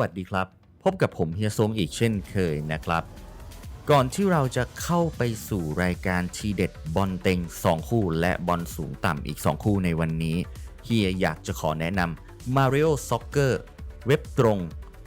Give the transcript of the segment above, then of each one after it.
วัสดีครับ พบกับผมเฮียซงอีกเช่นเคยนะครับ ก่อนที่เราจะเข้าไปสู่รายการทีเด็ดบอลเต็ง 2 คู่ และบอลสูงต่ำอีก 2 คู่ในวันนี้เฮียอยากจะขอแนะนำ Mario Soccer เว็บตรง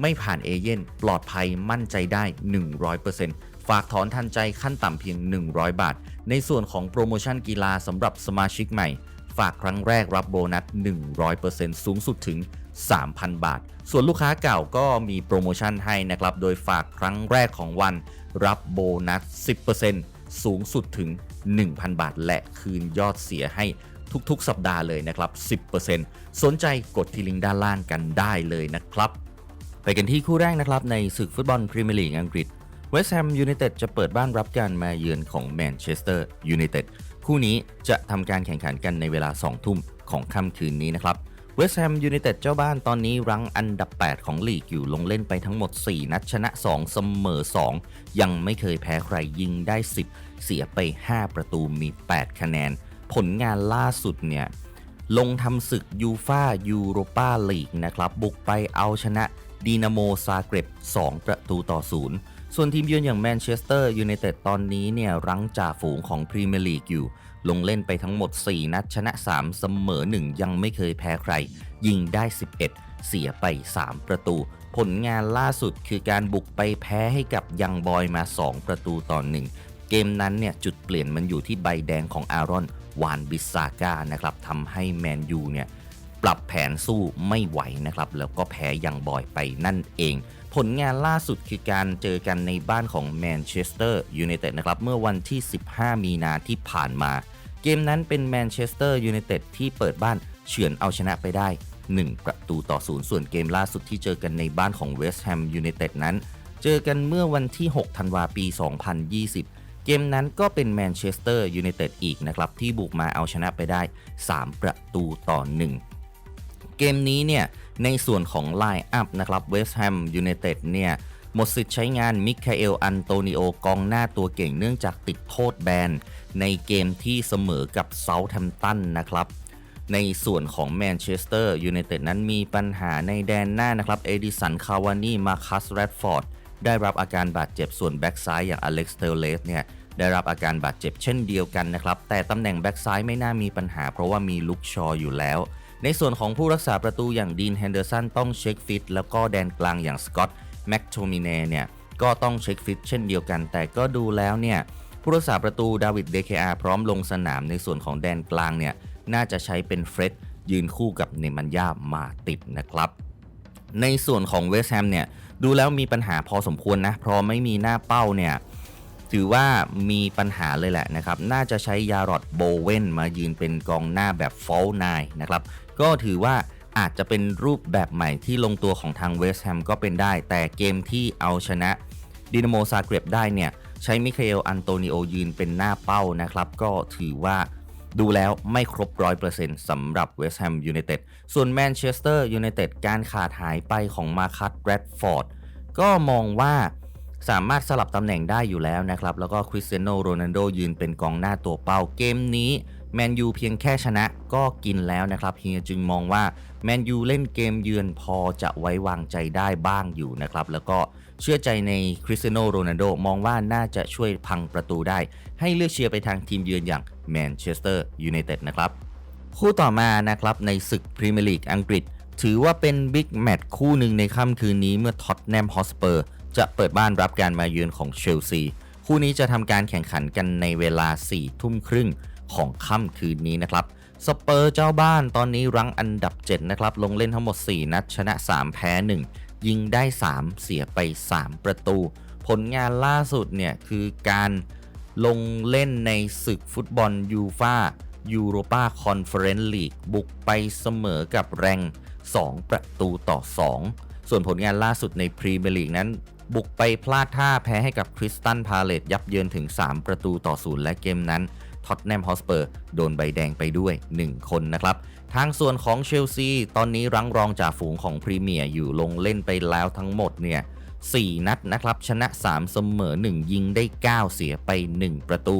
ไม่ผ่านเอเย่นปลอดภัยมั่นใจได้ 100%ฝากถอนทันใจขั้นต่ำเพียง 100 บาท ในส่วนของโปรโมชั่นกีฬาสำหรับสมาชิกใหม่ ฝากครั้งแรกรับโบนัส 100%สูงสุดถึง 3,000 บาท ส่วนลูกค้าเก่าก็มีโปรโมชั่นให้นะครับ โดยฝากครั้งแรกของวันรับโบนัส 10%สูงสุดถึง 1,000 บาท และคืนยอดเสียให้ทุกๆ สัปดาห์เลยนะครับ 10%สนใจกดที่ลิงก์ด้านล่างกันได้เลยนะครับ ไปกันที่คู่แรกนะครับ ในศึกฟุตบอลพรีเมียร์ลีกอังกฤษเวสต์แฮมยูไนเต็ดจะเปิดบ้านรับการมาเยือนของแมนเชสเตอร์ยูไนเต็ดคู่นี้จะทำการแข่งขันกันในเวลา 2 ทุ่มของค่ำคืนนี้นะครับ เวสต์แฮมยูไนเต็ดเจ้าบ้านตอนนี้รั้งอันดับ 8 ของลีกอยู่ลงเล่นไปทั้งหมด 4 นัดชนะ 2 เสมอ 2 ยังไม่เคยแพ้ใครยิงได้ 10 เสียไป 5 ประตูมี 8 คะแนน ผลงานล่าสุดเนี่ย ลงทำศึกยูฟายูโรปาลีกนะครับ บุกไปเอาชนะ ดีนาโมซาเกร็บ2 ประตูต่อ0ส่วนทีมเยือนอย่างแมนเชสเตอร์ยูไนเต็ดตอนนี้เนี่ยรั้งจ่าฝูงของพรีเมียร์ลีกอยู่ ลงเล่นไปทั้งหมด 4 นัดชนะ 3 เสมอ 1 ยังไม่เคยแพ้ใคร ยิงได้ 11 เสียไป 3 ประตู ผลงานล่าสุดคือการบุกไปแพ้ให้กับยังบอยมา 2 ประตูต่อ 1 เกมนั้นเนี่ยจุดเปลี่ยนมันอยู่ที่ใบแดงของอารอนวานบิซาก้านะครับทำให้แมนยูเนี่ย ปรับแผนสู้ไม่ไหวนะครับแล้วก็แพ้อยังบ่อยไปนั่นเอง ผลงานล่าสุดคือการเจอกันในบ้านของแมนเชสเตอร์ยูไนเต็ดนะครับเมื่อวันที่ 15 มีนาที่ผ่านมา เกมนั้นเป็นแมนเชสเตอร์ยูไนเต็ดที่เปิดบ้านเฉือนเอาชนะไปได้ 1 ประตูต่อศูนย์ส่วนเกมล่าสุดที่เจอกันในบ้านของเวสต์แฮมยูไนเต็ดนั้น เจอกันเมื่อวันที่ 6 ธันวาปี 2020เกมนั้นก็เป็นแมนเชสเตอร์ยูไนเต็ดอีกนะครับ ที่บุกมาเอาชนะไปได้ 3 ประตูต่อ 1 เกมนี้เนี่ยในส่วนของไลน์อัพนะครับเวสต์แฮมยูไนเต็ดเนี่ยหมดสิทธิ์ใช้งานมิคาเอลอันโตนิโอกองหน้าตัวเก่งเนื่องจากติดโทษแบนในเกมที่เสมอกับเซาท์แฮมตันนะครับ ในส่วนของแมนเชสเตอร์ยูไนเต็ดนั้นมีปัญหาในแดนหน้านะครับเอดิสันคาวานี่มาคัสแรดฟอร์ดได้รับอาการบาดเจ็บส่วนแบ็กซ้ายอย่างอเล็กซ์เทเลสเนี่ยได้รับอาการบาดเจ็บเช่นเดียวกันนะครับ แต่ตำแหน่งแบ็กซ้ายไม่น่ามีปัญหาเพราะว่ามีลุกชออยู่แล้ว ในส่วนของผู้รักษาประตูอย่างดีนแฮนเดอร์สันต้องเช็คฟิตแล้วก็แดนกลางอย่างสกอตแม็กโทมิเน่เนี่ยก็ต้องเช็คฟิตเช่นเดียวกัน แต่ก็ดูแล้วเนี่ยผู้รักษาประตูดาวิดเดคอาพร้อมลงสนามในส่วนของแดนกลางเนี่ยน่าจะใช้เป็นเฟร็ดยืนคู่กับเนมันยามาติดนะครับ ในส่วนของเวสต์แฮมเนี่ยดูแล้วมีปัญหาพอสมควรนะเพราะไม่มีหน้าเป้าเนี่ย ถือว่ามีปัญหาเลยแหละนะครับ น่าจะใช้ยารอดโบเวนมายืนเป็นกองหน้าแบบฟอลนายนะครับ ก็ถือว่าอาจจะเป็นรูปแบบใหม่ที่ลงตัวของทางเวสต์แฮมก็เป็นได้ แต่เกมที่เอาชนะดินาโมซาเกรบได้เนี่ย ใช้มิคาเอลอันโตนิโอยืนเป็นหน้าเป้านะครับ ก็ถือว่าดูแล้วไม่ครบ100%สำหรับเวสต์แฮมยูไนเต็ดส่วนแมนเชสเตอร์ยูไนเต็ดการขาดหายไปของมาคัตแรดฟอร์ดก็มองว่า สามารถสลับตำแหน่งได้อยู่แล้วนะครับ แล้วก็คริสเตียโนโรนัลโดยืนเป็นกองหน้าตัวเป้าเกมนี้แมนยูเพียงแค่ชนะก็กินแล้วนะครับเฮียจึงมองว่าแมนยูเล่นเกมเยือนพอจะไว้วางใจได้บ้างอยู่นะครับ แล้วก็เชื่อใจในคริสเตียโนโรนัลโดมองว่าน่าจะช่วยพังประตูได้ ให้เลือกเชียร์ไปทางทีมเยือนอย่างแมนเชสเตอร์ยูไนเต็ดนะครับ คู่ต่อมานะครับในศึกพรีเมียร์ลีกอังกฤษถือว่าเป็นบิ๊กแมตช์คู่หนึ่งในค่ำคืนนี้เมื่อท็อตแนมฮอสเปอร์ จะเปิดบ้านรับการมาเยือนของเชลซี คู่นี้จะทำการแข่งขันกันในเวลา 4 ทุ่มครึ่งของค่ำคืนนี้นะครับ สเปอร์เจ้าบ้านตอนนี้รั้งอันดับ 7 นะครับ ลงเล่นทั้งหมด 4 นัด ชนะ 3 แพ้ 1 ยิงได้ 3 เสียไป 3 ประตู ผลงานล่าสุดเนี่ยคือการลงเล่นในศึกฟุตบอลยูฟายูโรปาคอนเฟอเรนซ์ลีกบุกไปเสมอกับแรง 2 ประตูต่อ 2 ส่วนผลงานล่าสุดในพรีเมียร์ลีกนั้น บุกไปพลาดท่าแพ้ให้กับคริสตันพาเลตยับเยินถึง 3 ประตูต่อ0และเกมนั้นท็อตแนมฮอสเปอร์โดนใบแดงไปด้วย 1 คนนะครับ ทางส่วนของเชลซีตอนนี้รั้งรองจ่าฝูงของพรีเมียร์อยู่ลงเล่นไปแล้วทั้งหมดเนี่ย4นัดนะครับ ชนะ 3 เสมอ 1 ยิงได้ 9 เสียไป 1 ประตู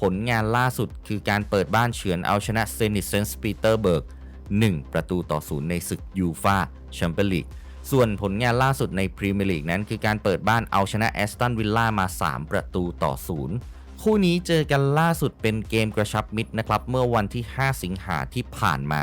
ผลงานล่าสุดคือการเปิดบ้านเฉือนเอาชนะเซนิตเซนส์ปีเตอร์เบิร์ก1 ประตูต่อ0ในศึกยูฟาแชมเปี้ยนลีก ส่วนผลงานล่าสุดในพรีเมียร์ลีกนั้น คือการเปิดบ้านเอาชนะแอสตันวิลล่ามา 3 ประตูต่อศูนย์คู่นี้เจอกันล่าสุดเป็นเกมกระชับมิตรนะครับ เมื่อวันที่ 5 สิงหาที่ผ่านมา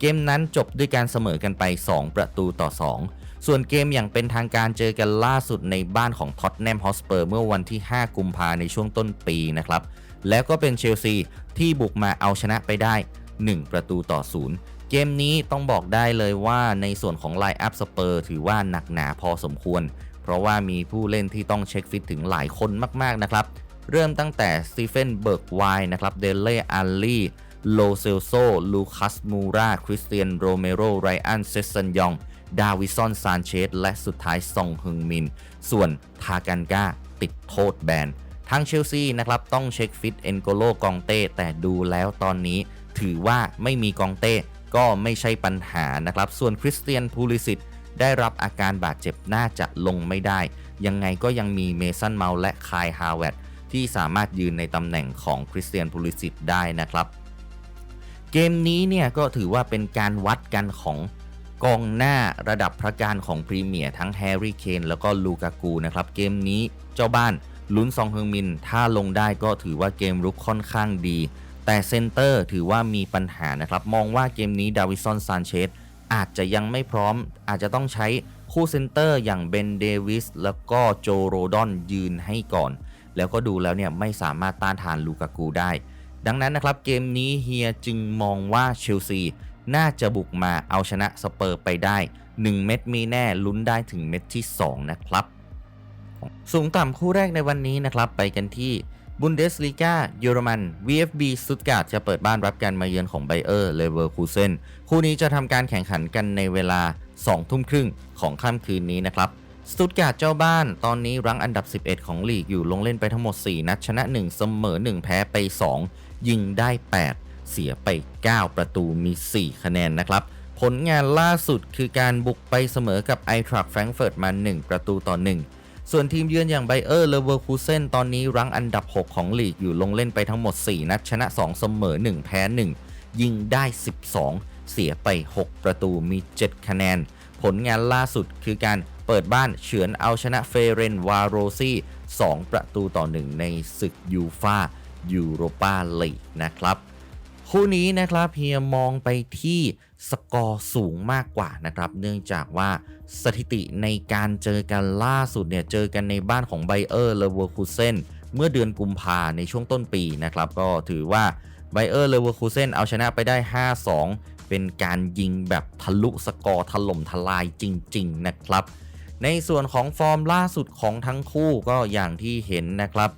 เกมนั้นจบด้วยการเสมอกันไป 2 ประตูต่อ 2 ส่วนเกมอย่างเป็นทางการเจอกันล่าสุดในบ้านของท็อตแนมฮอสเปอร์เมื่อวันที่ 5 กุมภาในช่วงต้นปีนะครับ แล้วก็เป็นเชลซีที่บุกมาเอาชนะไปได้ 1 ประตูต่อ 0 เกมนี้ต้องบอกได้เลยว่าในส่วนของไลน์อัพสเปอร์ถือว่าหนักหนาพอสมควร เพราะว่ามีผู้เล่นที่ต้องเช็คฟิตถึงหลายคนมากๆนะครับ เริ่มตั้งแต่สตีเฟนเบิร์กไวนะครับเดเล่อัลลี่โลเซลโซลูคัสมูราคริสเตียนโรเมโรไรอันเซสซันยอง ดาวิซอนซานเชสและสุดท้ายซองฮึงมิน ส่วนทากันกาติดโทษแบนทางเชลซีนะครับต้องเช็คฟิตเอนโกโลกองเต้แต่ดูแล้วตอนนี้ถือว่าไม่มีกองเต้ ก็ไม่ใช่ปัญหานะครับ ส่วนคริสเตียนพูลิสิตได้รับอาการบาดเจ็บน่าจะลงไม่ได้ ยังไงก็ยังมีเมสันเมาและคายฮาวเวตที่สามารถยืนในตำแหน่งของคริสเตียนพูลิสิตได้นะครับ เกมนี้เนี่ยก็ถือว่าเป็นการวัดกันของกองหน้าระดับพระการของพรีเมียร์ทั้งแฮร์รี่เคนแล้วก็ลูกากูนะครับเกมนี้เจ้าบ้านลุ้นซองเฮงมิน ถ้าลงได้ก็ถือว่าเกมรุกค่อนข้างดี แต่เซนเตอร์ถือว่ามีปัญหานะครับ มองว่าเกมนี้ดาวิสันซานเชสอาจจะยังไม่พร้อม อาจจะต้องใช้คู่เซนเตอร์อย่างเบนเดวิสแล้วก็โจโรดอนยืนให้ก่อน แล้วก็ดูแล้วเนี่ยไม่สามารถต้านทานลูกากูได้ ดังนั้นนะครับเกมนี้เฮียจึงมองว่าเชลซีน่าจะบุกมาเอาชนะสเปอร์ไปได้ 1 เม็ดมีแน่ลุ้นได้ถึงเม็ดที่ 2 นะครับ สูงต่ำคู่แรกในวันนี้นะครับ ไปกันที่ บุนเดสลีกาเยอรมัน VFB สตุตการ์ดจะเปิดบ้านรับการมาเยือนของไบเออร์เลเวอร์คูเซนคู่นี้จะทำการแข่งขันกันในเวลา 2 ทุ่มครึ่งของค่ำคืนนี้นะครับสตุตการ์ดเจ้าบ้านตอนนี้รั้งอันดับ 11 ของลีกอยู่ลงเล่นไปทั้งหมด 4 นัดชนะ 1 เสมอ 1 แพ้ไป 2 ยิงได้ 8 เสียไป 9 ประตูมี 4 คะแนนนะครับ ผลงานล่าสุดคือการบุกไปเสมอกับไอทรัคแฟรงเฟิร์ตมา 1 ประตูต่อ 1 ส่วนทีมเยือนอย่างไบเออร์เลเวอร์คูเซนตอนนี้รั้งอันดับ 6 ของลีกอยู่ลงเล่นไปทั้งหมด 4 นัดชนะ 2 เสมอ 1 แพ้ 1 ยิงได้ 12 เสียไป 6 ประตูมี 7 คะแนน ผลงานล่าสุดคือการเปิดบ้านเฉือนเอาชนะเฟเรนวาโรซี่ 2 ประตูต่อ 1 ในศึกยูฟายูโรปาลีกนะครับคู่นี้นะครับเฮียมองไปที่สกอร์สูงมากกว่านะครับ เนื่องจากว่า สถิติในการเจอกันล่าสุดเนี่ยเจอกันในบ้านของไบเออร์เลเวอร์คูเซนเมื่อเดือนกุมภาในช่วงต้นปีนะครับ ก็ถือว่าไบเออร์เลเวอร์คูเซนเอาชนะไปได้ 5-2 เป็นการยิงแบบทะลุสกอร์ถล่มทลายจริง ๆ นะครับ ในส่วนของฟอร์มล่าสุดของทั้งคู่ก็อย่างที่เห็นนะครับ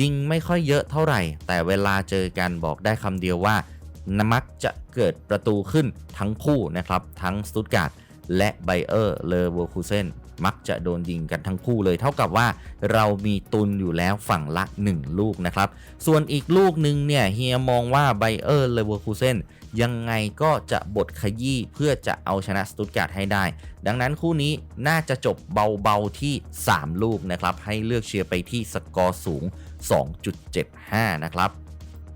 ยิงไม่ค่อยเยอะเท่าไหร่ แต่เวลาเจอกันบอกได้คำเดียวว่ามักจะเกิดประตูขึ้นทั้งคู่นะครับ ทั้งสตุตการ์ด และไบเออร์เลเวอร์คูเซนมักจะโดนยิงกันทั้งคู่เลย เท่ากับว่าเรามีตุนอยู่แล้วฝั่งละ 1 ลูกนะครับ ส่วนอีกลูกหนึ่งเนี่ยเฮียมองว่าไบเออร์เลเวอร์คูเซนยังไงก็จะบทขยี้เพื่อจะเอาชนะสตุตการ์ดให้ได้ ดังนั้นคู่นี้น่าจะจบเบาๆที่ 3 ลูกนะครับ ให้เลือกเชียร์ไปที่สกอร์สูง 2.75 นะครับ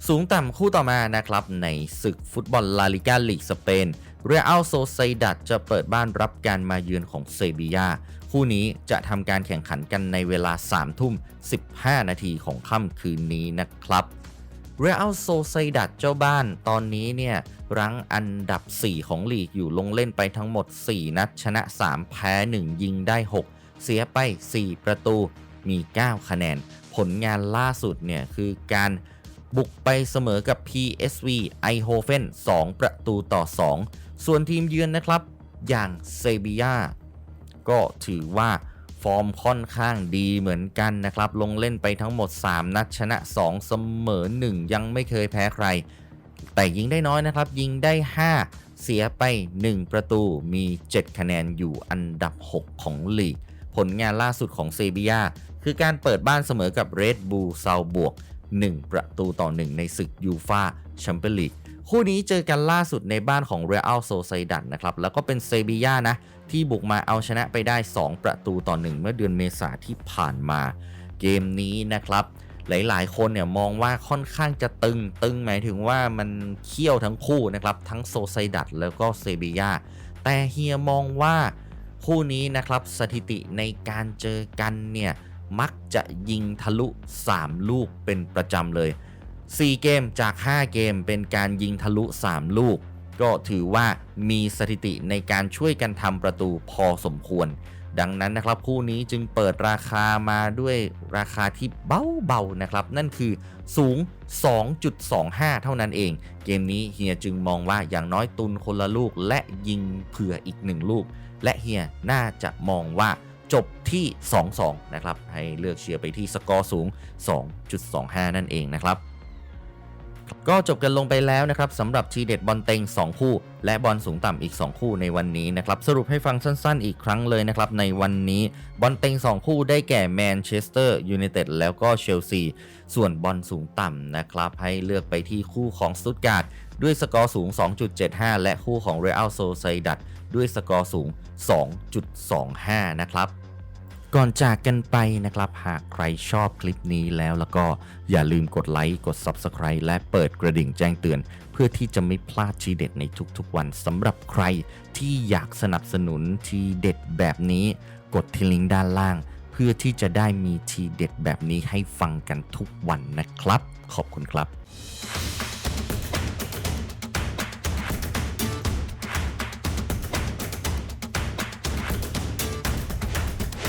สูงต่ำคู่ต่อมานะครับ ในศึกฟุตบอลลาลิกาลีกสเปน เรอัลโซไซดัดจะเปิดบ้านรับการมาเยือนของเซบียา คู่นี้จะทำการแข่งขันกันในเวลา 3 ทุ่ม 15 นาทีของค่ำคืนนี้นะครับเรอัลโซไซดัดเจ้าบ้านตอนนี้เนี่ยรั้งอันดับ 4 ของลีกอยู่ลงเล่นไปทั้งหมด 4 นัด ชนะ 3 แพ้ 1 ยิงได้ 6 เสียไป 4 ประตูมี 9 คะแนน ผลงานล่าสุดเนี่ยคือการ บุกไปเสมอกับ PSV ไอโฮเฟน2ประตูต่อ 2 ส่วนทีมเยือนนะครับ อย่างเซบียาก็ถือว่าฟอร์มค่อนข้างดีเหมือนกันนะครับ ลงเล่นไปทั้งหมด 3 นัดชนะ 2 เสมอ 1 ยังไม่เคยแพ้ใคร แต่ยิงได้น้อยนะครับ ยิงได้ 5 เสียไป 1 ประตูมี 7 คะแนนอยู่อันดับ 6 ของลีก ผลงานล่าสุดของเซบียาคือการเปิดบ้านเสมอกับเรดบูลซาวบวก 1 ประตูต่อ 1 ในศึกยูฟาแชมเปี้ยนลีกคู่นี้เจอกันล่าสุดในบ้านของเรอัลโซไซดันนะครับ แล้วก็เป็นเซบียานะ ที่บุกมาเอาชนะไปได้ 2 ประตูต่อ 1 เมื่อเดือนเมษาที่ผ่านมา เกมนี้นะครับ หลายๆ คนเนี่ยมองว่าค่อนข้างจะตึง ตึงหมายถึงว่ามันเคี่ยวทั้งคู่นะครับ ทั้งโซไซดัตแล้วก็เซบียาแต่เฮียมองว่าคู่นี้นะครับสถิติในการเจอกันเนี่ย มักจะยิงทะลุ 3 ลูกเป็นประจำเลย 4 เกมจาก 5 เกมเป็นการยิงทะลุ 3 ลูก ก็ถือว่ามีสถิติในการช่วยกันทำประตูพอสมควร ดังนั้นนะครับคู่นี้จึงเปิดราคามาด้วยราคาที่เบาๆนะครับ นั่นคือสูง 2.25 เท่านั้นเอง เกมนี้เฮียจึงมองว่าอย่างน้อยตุนคนละลูกและยิงเผื่ออีก1ลูก และเฮียน่าจะมองว่า จบที่ 2-2 นะครับ ให้เลือกเชียร์ไปที่สกอร์สูง 2.25 นั่นเองนะครับ ก็จบกันลงไปแล้วนะครับสำหรับทีเด็ดบอลเต็ง 2 คู่ และบอลสูงต่ำอีก 2 คู่ในวันนี้นะครับ สรุปให้ฟังสั้นๆ อีกครั้งเลยนะครับ ในวันนี้บอลเต็ง 2 คู่ได้แก่แมนเชสเตอร์ยูไนเต็ดแล้วก็เชลซีส่วนบอลสูงต่ำนะครับให้เลือกไปที่คู่ของสตุตการ์ด ด้วยสกอร์สูง 2.75 และคู่ของเรอัลโซไซดัดด้วยสกอร์สูง 2.25 นะครับก่อนจากกันไปนะครับ หากใครชอบคลิปนี้แล้วแล้วก็อย่าลืมกดไลค์กด Subscribe และเปิดกระดิ่งแจ้งเตือน เพื่อที่จะไม่พลาดทีเด็ดในทุกๆวันสำหรับใครที่อยากสนับสนุนทีเด็ดแบบนี้ กดที่ลิงก์ด้านล่าง เพื่อที่จะได้มีทีเด็ดแบบนี้ให้ฟังกันทุกวันนะครับ ขอบคุณครับ